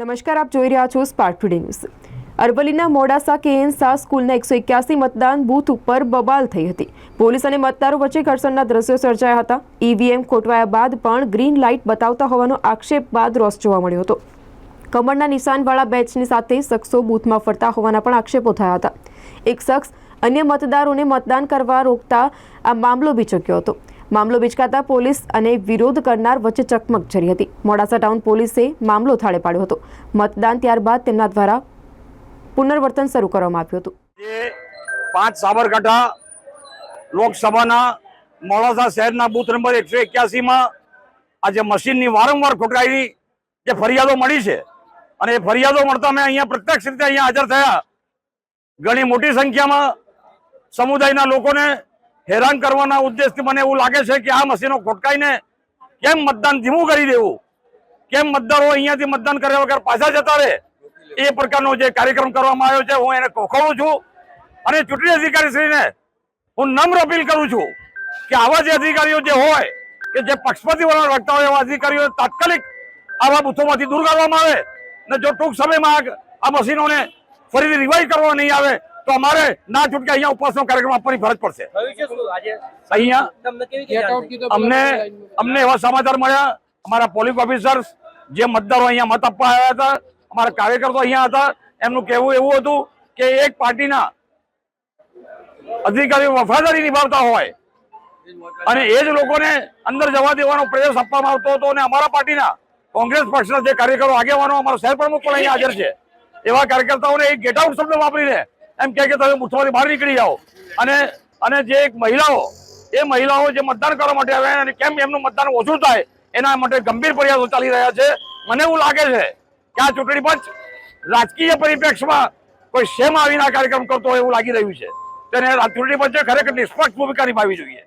નમસ્કાર, આપ જોઈ રહ્યા છો સ્પાર્ક ટુડે ન્યૂઝ અરવલ્લીના મોડાસા કેએન શાહ સ્કૂલના એકસો એક્યાસી મતદાન બૂથ ઉપર બબાલ થઈ હતી. પોલીસ અને મતદારો વચ્ચે ઘર્ષણના દ્રશ્યો સર્જાયા હતા. ઈવીએમ ખોટવાયા બાદ પણ ગ્રીન લાઇટ બતાવતા હોવાનો આક્ષેપ બાદ રોષ જોવા મળ્યો હતો. કમરના નિશાનવાળા બેચની સાથે શખ્સો બૂથમાં ફરતા હોવાના પણ આક્ષેપો થયા હતા. એક શખ્સ અન્ય મતદારોને મતદાન કરવા રોકતા આ મામલો બીચક્યો હતો. મામલો બીચકાતા પોલીસ અને વિરોધ કરનાર વચ્ચે ચકમક જરી હતી. મોડાસા ટાઉન પોલીસે મામલો થાળે પાડ્યો હતો. મતદાન ત્યારબાદ તેમના દ્વારા પુનર્વર્તન શરૂ કરવામાં આવ્યું હતું. પાંચ સાબરકાંઠા લોકસભાના મોડાસા શહેરના બૂથ નંબર એકસો એક્યાસીમાં આજે મશીનની વારંવાર ખોટકાઈની જે ફરિયાદો મળી છે અને એ ફરિયાદો મળતા મેં અહીંયા પ્રત્યક્ષ રીતે અહીંયા હાજર થયા. ઘણી મોટી સંખ્યામાં સમુદાયના લોકોને હેરાન કરવાના ઉદ્દેશથી મને એવું લાગે છે કે આ મશીનો ખોટકાઈને કેમ મતદાન ધીમું કરી દેવું? કેમ મતદારો અહીંયાથી મતદાન કર્યા વગર પાછા જતા રહે? એ પ્રકારનો જે કાર્યક્રમ કરવામાં આવ્યો છે, હું એને ખોખડું છું. અને ચૂંટણી અધિકારીશ્રીને હું નમ્ર અપીલ કરું છું કે આવા જે અધિકારીઓ જે હોય, કે જે પક્ષપતિ વલણ રાખતા હોય એવા અધિકારીઓ તાત્કાલિક આવા બૂથોમાંથી દૂર કરવામાં આવે. ને જો ટૂંક સમયમાં આ- મશીનોને ફરીથી રિવાઇવ કરવા નહીં આવે તો અમારે ના છૂટકે અહીંયા ઉપવાસનો કાર્યક્રમ આપવાની ફરજ પડશે. અહીંયા? અમને અમને એવા સમાચાર મળ્યા. અમારા પોલીસ ઓફિસર્સ જે મતદારો અહીંયા મત આપવા આવ્યા હતા અમારા કાર્યકર્તાઓ અહીંયા હતા એમનું કહેવું એવું હતું કે એક પાર્ટીના અધિકારીઓ વફાદારી નિભાવતા હોય અને એ જ લોકોને અંદર જવા દેવાનો પ્રયાસ આપવામાં આવતો હતો અને અમારા પાર્ટીના કોંગ્રેસ પક્ષના જે કાર્યકરો આગેવાનો અમારો શહેર પ્રમુખ પણ અહીંયા હાજર છે. એવા કાર્યકર્તાઓને એક ગેટ આઉટ શબ્દ વાપરીને એમ કહે કે તમે બૂથમાંથી બહાર નીકળી જાઓ. અને અને જે એક મહિલાઓ, એ મહિલાઓ જે મતદાન કરવા માટે આવે અને કેમ એમનું મતદાન ઓછું થાય, એના માટે ગંભીર પ્રયાસો ચાલી રહ્યા છે. મને એવું લાગે છે કે આ ચૂંટણી પંચ રાજકીય પરિપ્રેક્ષમાં કોઈ શેમ આવીને આ કાર્યક્રમ કરતો એવું લાગી રહ્યું છે. તેને ચૂંટણી પંચે ખરેખર નિષ્પક્ષ ભૂમિકા નિભાવી જોઈએ.